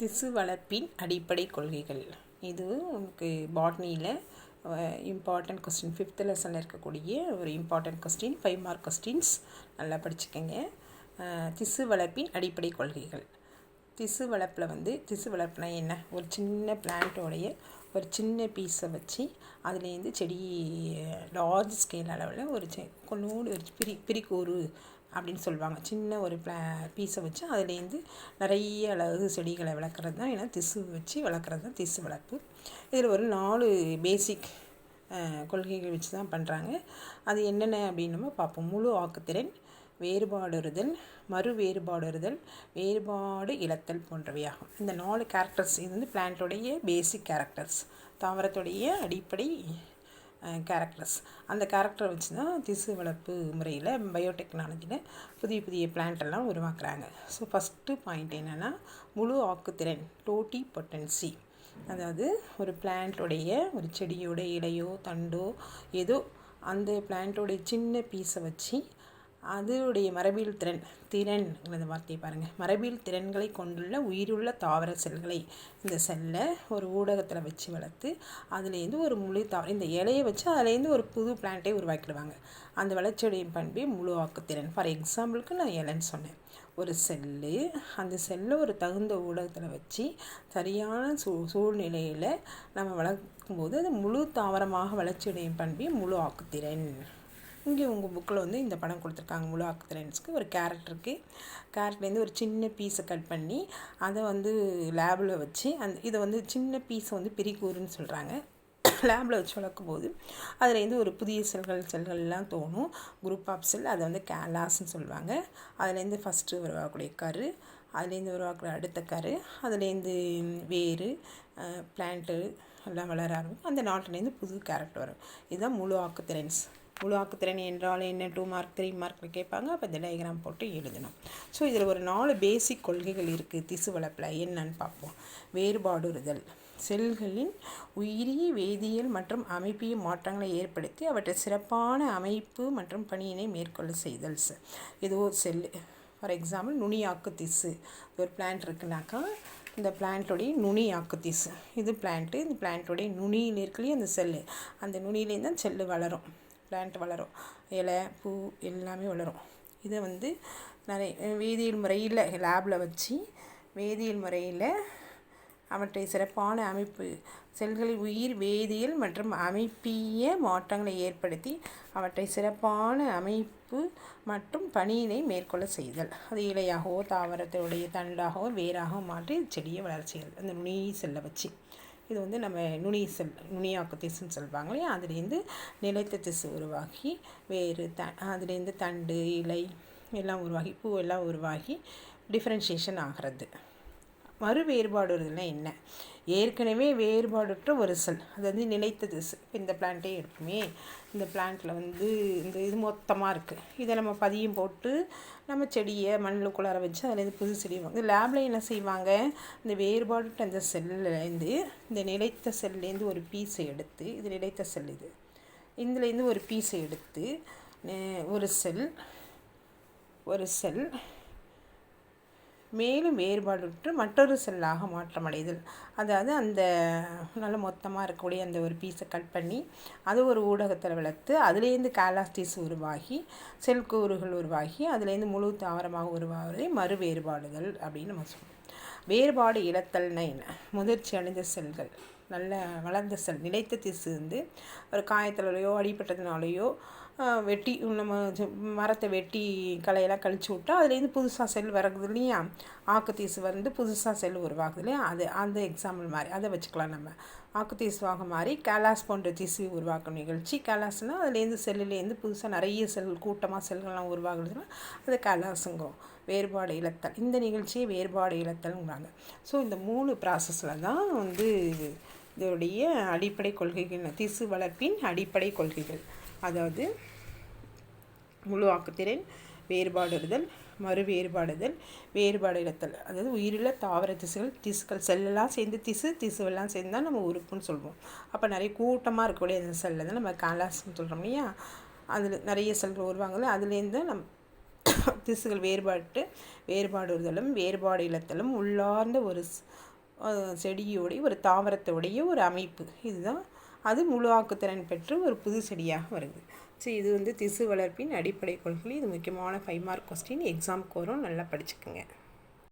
திசு வளர்ப்பின் அடிப்படை கொள்கைகள். இது உங்களுக்கு பாட்னியில் இம்பார்ட்டண்ட் கொஸ்டின் ஃபிஃப்த் லெசனில் இருக்கக்கூடிய ஒரு important question five mark questions நல்லா படிச்சுக்கோங்க. திசு வளர்ப்பின் அடிப்படை கொள்கைகள். திசு வளர்ப்பில் வந்து திசு வளர்ப்புனா என்ன? ஒரு சின்ன பிளான்ட்டோடைய ஒரு சின்ன பீஸை வச்சு அதுலேருந்து செடி லார்ஜ் ஸ்கேல் அளவில் ஒரு செ கொஞ்சோண்டு ஒரு பிரி பிரிக்கூறு அப்படின்னு சொல்லுவாங்க. சின்ன ஒரு பிளா பீஸை வச்சு அதுலேருந்து நிறைய அளவு செடிகளை வளர்க்குறது தான். ஏன்னா திசு வச்சு வளர்க்குறது தான் திசு வளர்ப்பு. இதில் ஒரு நாலு பேசிக் கொள்கைகள் வச்சு தான் பண்ணுறாங்க அது என்னென்ன அப்படின்னு நம்ம பார்ப்போம். முழு ஆக்குத்திறன் வேறுபாடுறுதல் மறு வேறுபாடுறுதல் வேறுபாடு இழத்தல் போன்றவையாகும். இந்த நாலு கேரக்டர்ஸ் இது வந்து பிளான்ட்டோடைய பேசிக் கேரக்டர்ஸ் தாவரத்துடைய அடிப்படை கேரக்டர்ஸ் அந்த கேரக்டரை வச்சு தான் திசு வளர்ப்பு முறையில் பயோடெக்னாலஜியில் புதிய புதிய பிளான்ட்டெல்லாம் உருவாக்குறாங்க. ஸோ ஃபஸ்ட்டு பாயிண்ட் என்னென்னா முழு ஆக்குத்திறன் டோட்டி பொட்டன்சி அதாவது ஒரு பிளான்ட்டோடைய ஒரு செடியோட இலையோ தண்டோ ஏதோ அந்த பிளான்ட்டோடைய சின்ன பீஸை வச்சு அதனுடைய மரபியல் திறன் திறன் வார்த்தையை பாருங்கள் மரபியல் திறன்களை கொண்டுள்ள உயிருள்ள தாவர செல்களை இந்த செல்லை ஒரு ஊடகத்தில் வச்சு வளர்த்து அதுலேருந்து ஒரு முழு தாவரம் இந்த இலையை வச்சு அதுலேருந்து ஒரு புது பிளான்ட்டை உருவாக்கிடுவாங்க. அந்த வளர்ச்சியுடைய பண்பே முழு ஆக்குத்திறன். ஃபார் எக்ஸாம்பிளுக்கு நான் இலைன்னு சொன்னேன். ஒரு செல்லு அந்த செல்லை ஒரு தகுந்த ஊடகத்தில் வச்சு சரியான சூ சூழ்நிலையில் நம்ம வளர்க்கும்போது அது முழு தாவரமாக வளர்ச்சியடையும் பண்பே முழு ஆக்குத்திறன். இங்கே உங்கள் புக்கில் வந்து இந்த படம் கொடுத்துருக்காங்க. முழு ஆக்குத்திறன்ஸ்க்கு ஒரு கேரட் இருக்குது கேரட்லேருந்து ஒரு சின்ன பீஸை கட் பண்ணி அதை வந்து லேபில் வச்சு அந்த இதை வந்து சின்ன பீஸை வந்து பிரிக்கூறுன்னு சொல்கிறாங்க லேபில் வச்சு வளர்க்கும் போது அதுலேருந்து ஒரு புதிய செல்கள் செல்கள்லாம் தோணும். குரூப் ஆஃப் செல் அதை வந்து கேலாஸ்ன்னு சொல்லுவாங்க. அதுலேருந்து ஃபஸ்ட்டு உருவாக்கக்கூடிய கரு அதுலேருந்து உருவாக்குற அடுத்த கரு அதுலேருந்து வேறு பிளான்ட்டு எல்லாம் வளர ஆரம்பிக்கும். அந்த நாட்டிலேருந்து புது கேரக்டர் வரும். இதுதான் முழு ஆக்குத்திறன்ஸ் முழு திறன் என்றால் என்ன? டூ மார்க் த்ரீ மார்க்கில் கேட்பாங்க. அப்போ இந்த டயக்ராம் போட்டு எழுதணும். ஸோ இதில் ஒரு நாலு பேசிக் கொள்கைகள் இருக்குது திசு வளர்ப்பில் என்னன்னு பார்ப்போம். வேறுபாடுறுதல். செல்களின் உயிரி வேதியியல் மற்றும் அமைப்பிய மாற்றங்களை ஏற்படுத்தி அவற்றை சிறப்பான அமைப்பு மற்றும் பணியினை மேற்கொள்ள செய்தல். ச- ஏதோ ஒரு செல் ஃபார் எக்ஸாம்பிள் நுனியாக்கு திசு. ஒரு பிளான்ட் இருக்குனாக்கா இந்த பிளான்ட்டோடைய நுனி ஆக்கு திசு. இது பிளான்ட்டு இந்த பிளான்ட்டோடைய நுனியில் இருக்கலையே அந்த செல்லு. அந்த நுனியிலேருந்து தான் செல்லு வளரும். பிளான்ட் வளரும். இலை பூ எல்லாமே வளரும். இதை வந்து நிறைய வேதியியல் முறையில் லேபில் வச்சு வேதியியல் முறையில் அவற்றை சிறப்பான அமைப்பு செல்களில் உயிர் வேதியியல் மற்றும் அமைப்பிய மாற்றங்களை ஏற்படுத்தி அவற்றை சிறப்பான அமைப்பு மற்றும் பணியினை மேற்கொள்ள செய்தல். அது இலையாகவோ தாவரத்தினுடைய தண்டாகவோ வேராகவோ மாற்றி செடியை வளர அந்த நுனி செல்லை வச்சு. இது வந்து நம்ம நுனி செல் நுனியாக்கு திசுன்னு சொல்லுவாங்க இல்லையா? அதுலேருந்து நிலைத்த திசு உருவாகி வேறு த அதுலேருந்து தண்டு இலை எல்லாம் உருவாகி பூ எல்லாம் உருவாகி டிஃப்ரென்ஷியேஷன் ஆகிறது. மறு வேறுபாடுறதுனா என்ன? ஏற்கனவே வேறுபாடுற்ற ஒரு செல் அது வந்து நிலைத்த இப்போ இந்த பிளான்ட்டே எடுப்போமே இந்த பிளான்ட்டில் வந்து இந்த இது மொத்தமாக இருக்குது இதை நம்ம பதியம் போட்டு நம்ம செடியை மண்ணுக்குள்ளார வச்சு அதுலேருந்து புது செடி வாங்க. லேபில் என்ன செய்வாங்க? இந்த வேறுபாடுட்ட அந்த செல்லுலேருந்து இந்த நிலைத்த செல்லேருந்து ஒரு பீஸை எடுத்து இது நிலைத்த செல் இது. இதுலேருந்து ஒரு பீஸை எடுத்து ஒரு செல் ஒரு செல் மேலும் வேறுபாடுற்று மற்றொரு செல்லாக மாற்றமடைதல். அதாவது அந்த நல்ல மொத்தமாக இருக்கக்கூடிய அந்த ஒரு பீஸை கட் பண்ணி அது ஒரு ஊடகத்தில் வளர்த்து அதுலேருந்து கேலாஸ்டிஸ் உருவாகி செல் கூறுகள் உருவாகி அதுலேருந்து முழு தாவரமாக உருவாகிறதே மறு வேறுபாடுகள் அப்படின்னு நம்ம சொல்லுவோம் வேறுபாடு இழத்தல்னா என்ன? முதிர்ச்சி அடைந்த செல்கள் நல்ல வளர்ந்த செல் நிலைத்த திசு வந்து ஒரு காயத்தினாலேயோ அடிபட்டதுனாலேயோ வெட்டி நம்ம மரத்தை வெட்டி களையெல்லாம் கழிச்சு விட்டா அதுலேருந்து புதுசாக செல் வரகுது இல்லையா? ஆக்குத்தீசு வந்து புதுசாக செல் உருவாகுது இல்லையா? அது அந்த எக்ஸாம்பிள் மாதிரி. அதை வச்சுக்கலாம் நம்ம. ஆக்குத்தீசுவாக மாறி கேலாஸ் போன்ற திசு உருவாக்கும் நிகழ்ச்சி. கேலாஸ்னால் அதுலேருந்து செல்லுலேருந்து புதுசாக நிறைய செல் கூட்டமாக செல்கள்லாம் உருவாகுதுன்னா அது கேலாஸுங்கிறோம் வேறுபாடு இழத்தல். இந்த நிகழ்ச்சியை வேறுபாடு இழத்தல்ங்கிறாங்க. ஸோ இந்த மூணு ப்ராசஸில் தான் வந்து இதோடைய அடிப்படை கொள்கைகள். திசு வளர்ப்பின் அடிப்படை கொள்கைகள். அதாவது முழு ஆக்குத்திறன் வேறுபாடுறுதல் மறு வேறுபாடுதல் வேறுபாடு இழத்தல். அதாவது உயிருள்ள தாவர திசுகள் திசுக்கள் செல்லெல்லாம் சேர்ந்து திசு திசுவெல்லாம் சேர்ந்து தான் நம்ம உறுப்புன்னு சொல்லுவோம் அப்போ நிறைய கூட்டமாக இருக்கக்கூடிய அந்த செல்லை தான் நம்ம காலாஸ்ன்னு சொல்கிறோம் இல்லையா? அதில் நிறைய செல்கள் வருவாங்கல்ல அதுலேருந்து நம் திசுகள் வேறுபாட்டு வேறுபாடுதலும் வேறுபாடு இழத்தலும் உள்ளார்ந்த ஒரு செடியோடைய ஒரு தாவரத்தோடைய ஒரு அமைப்பு. இதுதான் அது முழுவாக்குத்திறன் பெற்று ஒரு புது செடியாக வருது. ஸோ இது வந்து திசு வளர்ப்பின் அடிப்படை கொள்கை இது முக்கியமான ஃபைவ் மார்க் கொஸ்டின் எக்ஸாம்க்கு வரும் நல்லா படிச்சுக்கோங்க.